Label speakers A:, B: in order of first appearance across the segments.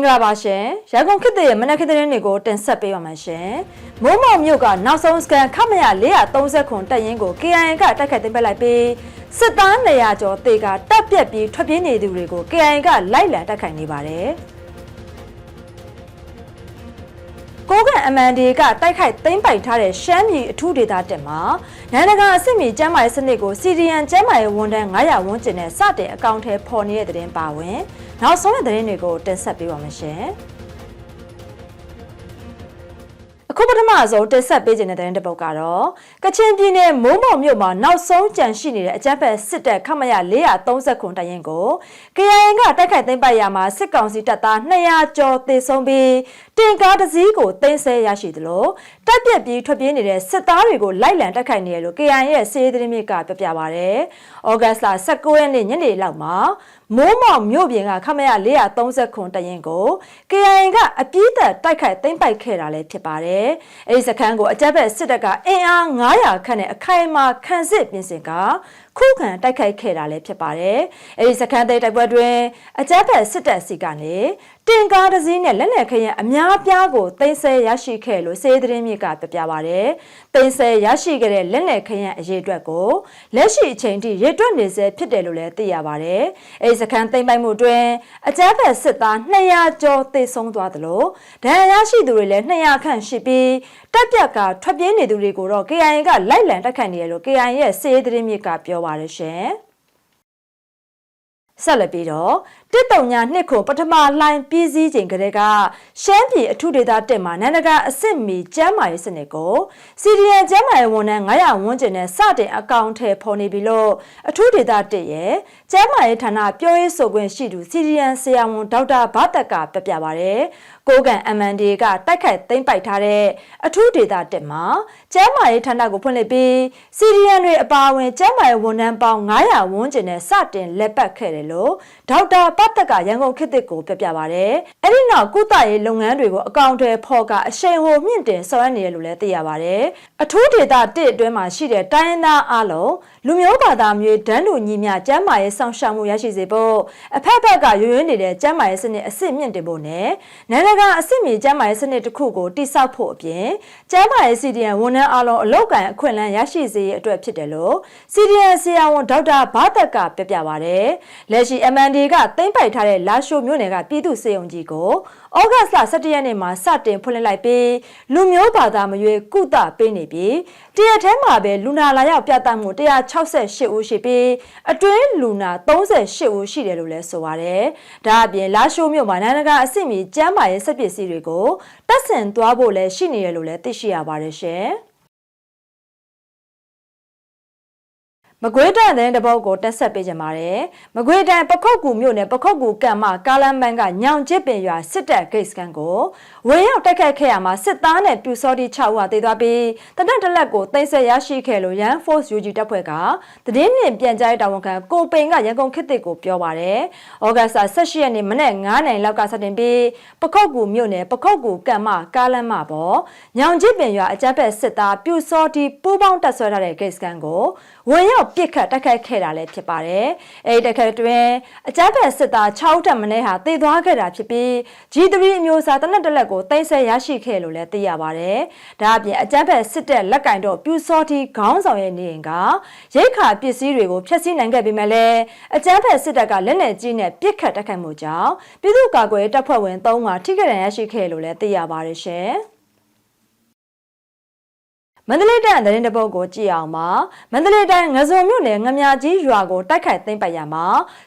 A: င်္ဂလာပါရှင်ရန်ကုန်ခေတ်သစ်ရဲ့မနက်ခေတ်သတင်းတွေကိုတင်ဆက်ပေးပါမယ်ရှင်မိုးမောင်မြို့ကနောက်ဆုံးစကန်ခမရ430ခွန်တက်ရင်ကို KIN ကတိုက်ခိုက်သိမ်းပိုက်လိုက်ပြီးစစ်သား200ကျော်တေကတပ်ပြက်ပြီးထွက်ပြေးနေသူတွေကို KIN ကလိုက်လံတိုက်ခိုက်နေပါတယ်ကိုကန် MND ကတိုက်ခိုက်သိမ်းပိုက်ထားတဲ့ရှမ်းပြည်အထူးဒေသတက်မှာနိုင်ငံတကာအဆင့်မီကျန်းမာရေးစနစ်ကို CDN ကျန်းမာရေးဝန်ထမ်း900ဝန်းကျင်နဲ့စတင်အကောင့်ထဲပေါ်နေတဲ့တဲ့တင်ပါဝင် နောက်ဆုံးတဲ့သတင်းတွေကိုတင်ဆက်ပေးပါမယ်ရှင်။အခုပထမဆုံးတင်ဆက်ပေးခြင်းတဲ့သတင်းတစ်ပုဒ်ကတော့ကချင်ပြည်နယ်မိုးမော်မြို့မှာနောက်ဆုံးကြန့်ရှိနေတဲ့အကြမ်းဖက်စစ်တပ်ခမရ430ခွန်တရင်ကို KIA ကတိုက်ခိုက်သိမ်းပိုက်ရမှာစစ်ကောင်စီတပ်သား200ကျော်သေဆုံးပြီးတင်ကားတစ်စီးကိုသိမ်းဆည်းရရှိသလို တပ်ပြက်ပြီးထွက်ပြေးနေတဲ့စစ်သားတွေကိုလိုက်လံတိုက်ခိုက်နေတယ်လို့ KIA ရဲ့စီးရေးသတင်းမြစ်ကပြပြပါဗျ။ဩဂတ်စ်လ19ရက်နေ့ညနေလောက်မှာမိုးမောင်မြို့ပြင်ကခမရ430ခွန်တရင်ကို KIA ကအပြည့်သက်တိုက်ခိုက်သိမ်းပိုက်ခဲ့တာလည်းဖြစ်ပါတယ်။အဲဒီစခန်းကိုအကြမ်းဖက်စစ်တပ်ကအင်အား900ခန့်နဲ့အခိုင်အမာခံစစ်ပြင်ဆင်ကခုခံတိုက်ခိုက်ခဲ့တာလည်းဖြစ်ပါတယ်။အဲဒီစခန်းသိမ်းတိုက်ပွဲတွင်အကြမ်းဖက်စစ်တပ်စီကနေတင်ကားတစ်စီးနဲ့လက်နက်ခရင်အများပြားကိုတင်ဆက်ရရှိခဲ့လို့စေသတင်းမြစ်ကပြပြပါဗျ။တင်ဆက်ရရှိခဲ့တဲ့လက်နက်ခရင်အရေးအတွက်ကိုလက်ရှိအချိန်ထိရည်တွက်နေစေဖြစ်တယ်လို့လည်းသိရပါတယ်။အဲဒီစခန်းသိမ်းပိုက်မှုတွင်အကြမ်းဖက်စစ်သား200ကျော်သေဆုံးသွားသလိုဒဏ်ရာရရှိသူတွေလည်း200ခန့်ရှိပြီးတပ်ပြက်ကထွက်ပြေးနေသူတွေကိုတော့ KIA ကလိုက်လံတိုက်ခိုက်နေတယ်လို့ KIA ရဲ့စေသတင်းမြစ်ကပြောပါတယ်ရှင်။ဆက်လက်ပြီးတော့တစ်တုံညာနှစ်ခုပထမလှိုင်းပြည်စည်းချိန်ကလေးကရှမ်းပြည်အထုဒေသတက်မှာနန္ဒကအစ်စ်မီကျမ်းမာရေးစနစ်ကိုစီဒီအန်ကျမ်းမာရေးဝန်ထမ်း900ဝန်းကျင်နဲ့စတင်အကောင့်ထဲပေါ်နေပြီလို့အထုဒေသတက်ရဲ့ကျမ်းမာရေးဌာနပြောရေးဆိုခွင့်ရှိသူစီဒီအန်ဆရာဝန်ဒေါက်တာဘာတက်ကပြပြပါရယ်ကိုကန် MND ကတိုက်ခိုက်သိမ်းပိုက်ထားတဲ့အထူးဒေတာတက်မှာကျမ်းမာရေးဌာနကိုဖွင့်လှစ်ပြီးစီရီယန်တွေအပါအဝင်ကျမ်းမာရေးဝန်ထမ်းပေါင်း900ဝန်းကျင်နဲ့စတင်လက်ပတ်ခဲ့တယ်လို့ဒေါက်တာပတ်သက်ကရန်ကုန်ခေတ်သစ်ကိုပြပြပါဗျ။အဲ့ဒီနောက်ကုသရေးလုပ်ငန်းတွေကိုအကောင့်ထဲဖော်ကအရှိန်ဟိုမြင့်တင်ဆောင်ရွက်နေတယ်လို့လည်းသိရပါတယ်။အထူးဒေတာတစ်အတွင်းမှာရှိတဲ့တိုင်းရင်းသားအလုံးလူမျိုးဘာသာမျိုးဒန်းလူညီမျှကျမ်းမာရေးဆောင်ရှောက်မှုရရှိစေဖို့အဖက်ဖက်ကရွရွနေတဲ့ကျမ်းမာရေးစနစ်အစစ်မြင့်တင်ဖို့နဲ့နိုင်ငံကအစစ်မြေကျမ်းမာရေးစနစ်တစ်ခုကိုတိစောက်ဖို့အပြင်ကျမ်းမာရေး CDN ဝန်ထမ်းအလုံးအလောက်ကန်အခွင့်အလမ်းရရှိစေရအတွက်ဖြစ်တယ်လို့ CDN ဆရာဝန်ဒေါက်တာဘာသက်ကပြပြပါဗျ။လက်ရှိ MND ကသိမ့်ပိုက်ထားတဲ့လာရှိုမြို့နယ်ကပြည်သူ့စေယုံကြီးကိုဩဂတ်စ်လ17ရက်နေ့မှာစတင်ဖွင့်လှစ်လိုက်ပြီးလူမျိုးဘာသာမရွေးကုသပေးနေပြီးတရက်ထဲမှာပဲလူနာလာရောက်ပြသမှု168ဦးရှိပြီးအတွင်းလူနာ38ဦးရှိတယ်လို့လည်းဆိုပါတယ်။ဒါအပြင်လာရှိုးမြို့မှာနိုင်ငံတကာအဆင့်မီကျန်းမာရေးစက်ပစ္စည်းတွေကိုတပ်ဆင်သွားဖို့လည်းရှိနေတယ်လို့လည်းသိရှိရပါတယ်ရှင်။ မကွေးတန်တဲ့တပုတ်ကိုတက်ဆက်ပေးကြပါတယ်။မကွေးတန်ပခုတ်ကူမြို့နယ်ပခုတ်ကူကံမကားလမ်းမန်းကညောင်ကျစ်ပင်ရွာစစ်တပ်ဂိတ်စကန်ကိုဝင်းရောက်တိုက်ခတ်ခဲ့ရမှာစစ်သားနဲ့ပြူစောတိ6ဦးဟာတေသွားပြီးတနက်တလက်ကိုသိမ်းဆက်ရရှိခဲ့လို့ရန် Force UG တပ်ဖွဲ့ကတည်င်းနှင်ပြန်ကြားတာဝန်ခံကိုပိန်ကရန်ကုန်ခေတ်သစ်ကိုပြောပါတယ်။ဩဂတ်စ်18ရက်နေ့မနေ့9နိုင်လောက်ကစတင်ပြီးပခုတ်ကူမြို့နယ်ပခုတ်ကူကံမကားလမ်းမပေါ်ညောင်ကျစ်ပင်ရွာအကြမ်းဖက်စစ်သားပြူစောတိပူးပေါင်းတပ်ဆွဲထားတဲ့ဂိတ်စကန်ကိုဝင်ရောက်ပြစ်ခတ်တိုက်ခိုက်ခဲ့တာလည်းဖြစ်ပါတယ်။အဲဒီတိုက်ခိုက်တွင်အကြမ်းဖက်စစ်သား6တပ်မင်းဟာတေသွားခဲ့တာဖြစ်ပြီး G3 အမျိုးအစားတနက်တလက်ကိုတင်ဆက်ရရှိခဲ့လို့လည်းသိရပါတယ်။ဒါအပြင်အကြမ်းဖက်စစ်တပ်လက်ကင်တော့ပြူစောတီခေါင်းဆောင်ရဲ့နေရင်ကရိတ်ခါပစ္စည်းတွေကိုဖျက်ဆီးနိုင်ခဲ့ပေမဲ့လည်းအကြမ်းဖက်စစ်တပ်ကလက်နက်ကြီးနဲ့ပစ်ခတ်တိုက်ခိုက်မှုကြောင့်ပြည်သူ့ကာကွယ်တပ်ဖွဲ့ဝင်3ဦးထိခိုက်ဒဏ်ရာရရှိခဲ့လို့လည်းသိရပါတယ်ရှင်။ မန္တလေးတိုင်းသတင်းတပုတ်ကိုကြည့်အောင်ပါမန္တလေးတိုင်းငဇုံမြို့နယ်ငမြကြီးရွာကိုတိုက်ခိုက်သိမ်းပိုက်ရမှာ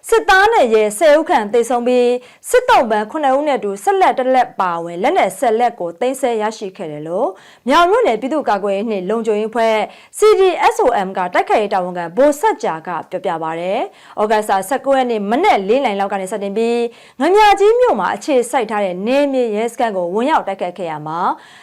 A: စစ်သားနဲ့ရဲဆယ်ဦးခန့်သေဆုံးပြီးစစ်တုံးပန်း9ဦးနဲ့တူဆက်လက်တက်လက်ပါဝင်လက်နက်ဆက်လက်ကိုသိမ်းဆည်းရရှိခဲ့တယ်လို့မြောင်မြို့နယ်ပြည်သူ့ကာကွယ်ရေးနှင့်လုံခြုံရေးဖွဲ့ CDSOM ကတိုက်ခိုက်ရေးတာဝန်ခံဗိုလ်ဆက်ကြာကပြောပြပါရယ်။ဩဂတ်စ်19ရက်နေ့မနက်၄နိုင်လောက်ကနေစတင်ပြီးငမြကြီးမြို့မှာအခြေစိုက်ထားတဲ့နေမြေရဲစခန်းကိုဝင်ရောက်တိုက်ခိုက်ခဲ့ရမှာ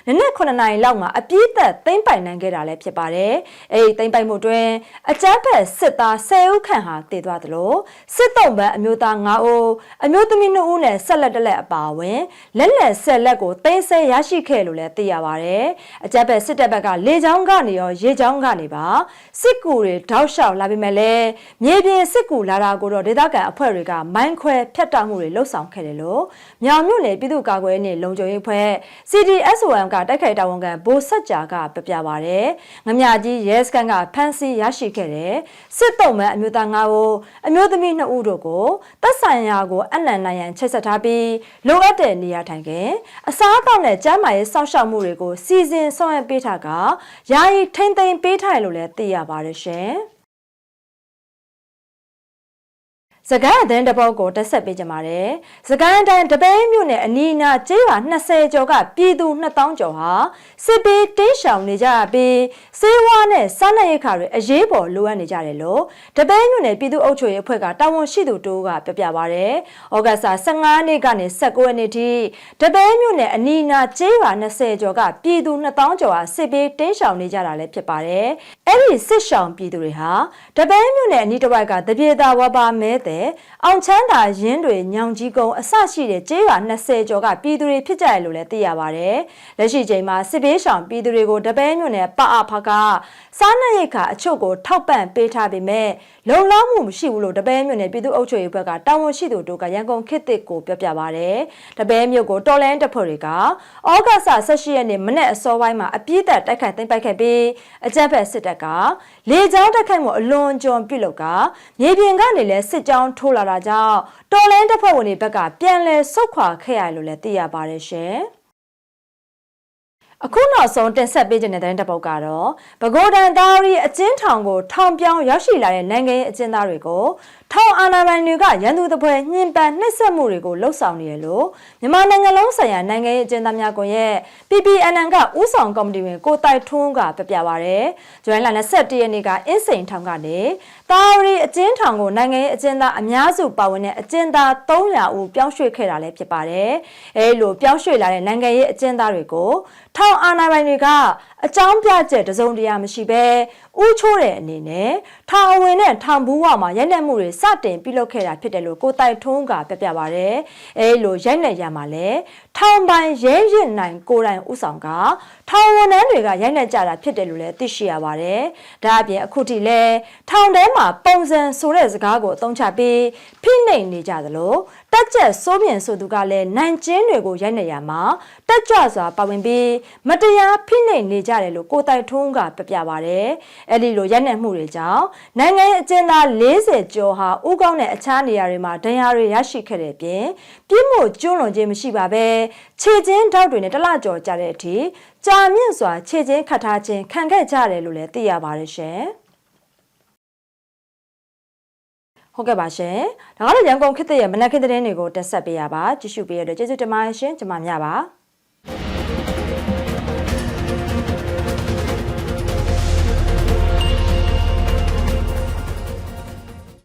A: နနက်9နိုင်လောက်မှာအပြည့်သက်သိမ်းပိုက်နိုင်ခဲ့တာလည်းဖြစ်ပါတယ်။အဲဒီသိမ့်ပိုက်မှုတွင်အကြမ်းဖက်စစ်သား10ဦးခန့်ဟာတည်သွားသလိုစစ်တုံးပန်းအမျိုးသား9ဦးအမျိုးသမီး2ဦးနဲ့ဆက်လက်တက်လက်အပါအဝင်လက်လက်ဆက်လက်ကိုသိမ်းဆဲရရှိခဲ့လို့လည်းသိရပါတယ်။အကြမ်းဖက်စစ်တပ်ဘက်ကလေကြောင်းကနေရောရေကြောင်းကနေပါစစ်ကူတွေတောက်လျှောက်လာပြီးမဲ့လည်းမြေပြင်စစ်ကူလာတာကိုတော့ဒေသခံအဖွဲ့တွေကမိုင်းခွဲဖျက်တောက်မှုတွေလှုပ်ဆောင်ခဲ့တယ်လို့မြောင်မြို့နယ်ပြည်သူ့ကာကွယ်ရေးနှင့်လုံခြုံရေးအဖွဲ့ CDSOM ကတိုက်ခိုက်တာဝန်ခံဘိုးဆက်ကြာကပြပြပါဗျ။ငမြကြီးရဲစခန်းကဖမ်းဆီးရရှိခဲ့တဲ့စစ်တုံးမန်အမျိုးသား၅ဦးအမျိုးသမီး2ဦးတို့ကိုတပ်ဆိုင်ရာကိုအနံ့နိုင်ရန်ချိတ်ဆက်ထားပြီးလိုအပ်တဲ့နေရာထိုင်ခင်အစားအသောက်နဲ့ကျန်းမာရေးစောင့်ရှောက်မှုတွေကိုစီစဉ်ဆောင်ရွက်ပေးထားကယာယီထိမ့်သိမ်းပေးထားရလို့လည်းသိရပါတယ်ရှင်။ စကိုင်းအသင်းတစ်ပုတ်ကိုတက်ဆက်ပေးကြပါတယ်။စကိုင်းတိုင်းတပိန်းမြို့နယ်အနီးအနားကျေးရွာ20ကျော်ကပြည်သူ2000ကျော်ဟာစစ်ပေးတင်းရှောင်နေကြပြီးစေဝါနဲ့စားနပ်ရိက္ခာတွေအရေးပေါ်လိုအပ်နေကြတယ်လို့တပိန်းမြို့နယ်ပြည်သူ့အုပ်ချုပ်ရေးအဖွဲ့ကတာဝန်ရှိသူတို့ကပြောပြပါရတယ်။ဩဂတ်စ်15နေ့ကနေ19ရက်နေ့ထိတပိန်းမြို့နယ်အနီးအနားကျေးရွာ20ကျော်ကပြည်သူ2000ကျော်ဟာစစ်ပေးတင်းရှောင်နေကြတာလည်းဖြစ်ပါတယ်။အဲ့ဒီစစ်ရှောင်ပြည်သူတွေဟာတပိန်းမြို့နယ်အနီးတစ်ဝိုက်ကတပြေတာဝပါမဲတဲ့အောင်ချမ်းသာရင်းတွေညောင်ကြီးကုန်းအစရှိတဲ့ကျေးရွာ20ကျော်ကပြည်သူတွေဖြစ်ကြတယ်လို့လည်းသိရပါတယ်။လက်ရှိချိန်မှာစစ်ပေးရှောင်ပြည်သူတွေကိုတပည့်မြို့နယ်ပအဖကစားနပ်ရိက္ခာအချို့ကိုထောက်ပံ့ပေးထားပေမဲ့လုံလောက်မှုမရှိဘူးလို့တပည့်မြို့နယ်ပြည်သူ့အုပ်ချုပ်ရေးဘက်ကတာဝန်ရှိသူတို့ကရန်ကုန်ခေတ်သစ်ကိုပြောပြပါတယ်။တပည့်မြို့ကိုတော်လန်တပ်ဖွဲ့တွေကဩဂတ်စ်18ရက်နေ့မနေ့အစောပိုင်းမှာအပြည့်သက်တိုက်ခိုက်သိမ်းပိုက်ခဲ့ပြီးအကြမ်းဖက်စစ်တပ်ကလေကြောင်းတိုက်ခိုက်မှုအလွန်ကျွံပြုတ်လောက်ကမြေပြင်ကနေလည်းစစ်ကြောင်းထိုးလာတာကြောင့်တော်လန်တပ်ဖွဲ့ဝင်တွေဘက်ကပြန်လည်ဆုတ်ခွာခဲ့ရလို့လည်းသိရပါတယ်ရှင်။အခုနောက်ဆုံးတင်ဆက်ပေးခြင်းတဲ့တဲ့ပုတ်ကတော့ပဲခူးတန်သားရီအကျဉ်းထောင်ကိုထောင်ပြောင်းရောက်ရှိလာတဲ့နိုင်ငံရေးအကျဉ်းသားတွေကို ထောင်အာဏာပိုင်တွေကရန်သူတပွဲညှဉ်းပန်းနှိပ်စက်မှုတွေကိုလှုပ်ဆောင်နေရလို့မြန်မာနိုင်ငံလုံးဆိုင်ရာနိုင်ငံရေးအကျဉ်းသားများကွန်ရက် PPNN ကဥဆောင်ကော်မတီဝင်ကိုတိုက်ထွန်းကပြပြပါရယ်။ဇွန်လ21ရက်နေ့ကအင်းစိန်ထောင်ကနေတာရီအကျဉ်းထောင်ကိုနိုင်ငံရေးအကျဉ်းသားအများစုပါဝင်တဲ့အကျဉ်းသား300ဦးပြောင်းရွှေ့ခဲ့တာလည်းဖြစ်ပါတယ်။အဲလိုပြောင်းရွှေ့လာတဲ့နိုင်ငံရေးအကျဉ်းသားတွေကိုထောင်အာဏာပိုင်တွေကအကြောင်းပြချက်တစုံတရာမရှိဘဲဥချိုးတဲ့အနေနဲ့ထောင်အဝင်နဲ့ထောင်ဘူးဝမှာရိုက်နှက်မှုတွေစတင်ပြုလုပ်ခဲ့တာဖြစ်တယ်လို့ကိုတိုင်ထုံးကပြပြပါဗျ။အဲလိုရိုက်နှက်ရမှာလဲထောင်ပိုင်ရဲရင်နိုင်ကိုတိုင်ဥဆောင်က ထောင်ဝန်ထမ်းတွေကရိုက်နှက်ကြတာဖြစ်တယ်လို့လည်းသိရှိရပါတယ်။ဒါအပြင်အခုထိလဲထောင်ထဲမှာပုံစံဆိုတဲ့စကားကိုအသုံးချပြီးဖိနှိပ်နေကြသလိုတက်ကြက်စိုးမြင်ဆိုသူကလည်းနိုင်ကျင်းတွေကိုရိုက်နှက်ရမှာတက်ကြွစွာပါဝင်ပြီးမတရားဖိနှိပ်နေကြတယ်လို့ကိုတိုင်ထုံးကပြပြပါတယ်။အဲ့ဒီလိုရိုက်နှက်မှုတွေကြောင့်နိုင်ငံရေးအကျဉ်းသား40ကျော်ဟာဥကောင်းတဲ့အခြားနေရာတွေမှာဒဏ်ရာတွေရရှိခဲ့တဲ့ပြင်ပြစ်မှုကျွလွန်ခြင်းမရှိပါပဲခြေချင်းထောက်တွေနဲ့တလကြော်ကြတဲ့အထိ ကြာမြင့်စွာခြေချင်းခတ်ထားခြင်းခံခဲ့ကြတယ်လို့လည်းသိရပါတယ်ရှင်။ဟုတ်ကဲ့ပါရှင်။ဒါကတော့ရန်ကုန်ခေတ်သစ်ရဲ့မနက်ခင်းသတင်းတွေကိုတက်ဆက်ပေးရပါကြည့်ရှုပေးရတဲ့ကျေးဇူးတင်ပါတယ်ရှင်။ကျွန်မမြပါ။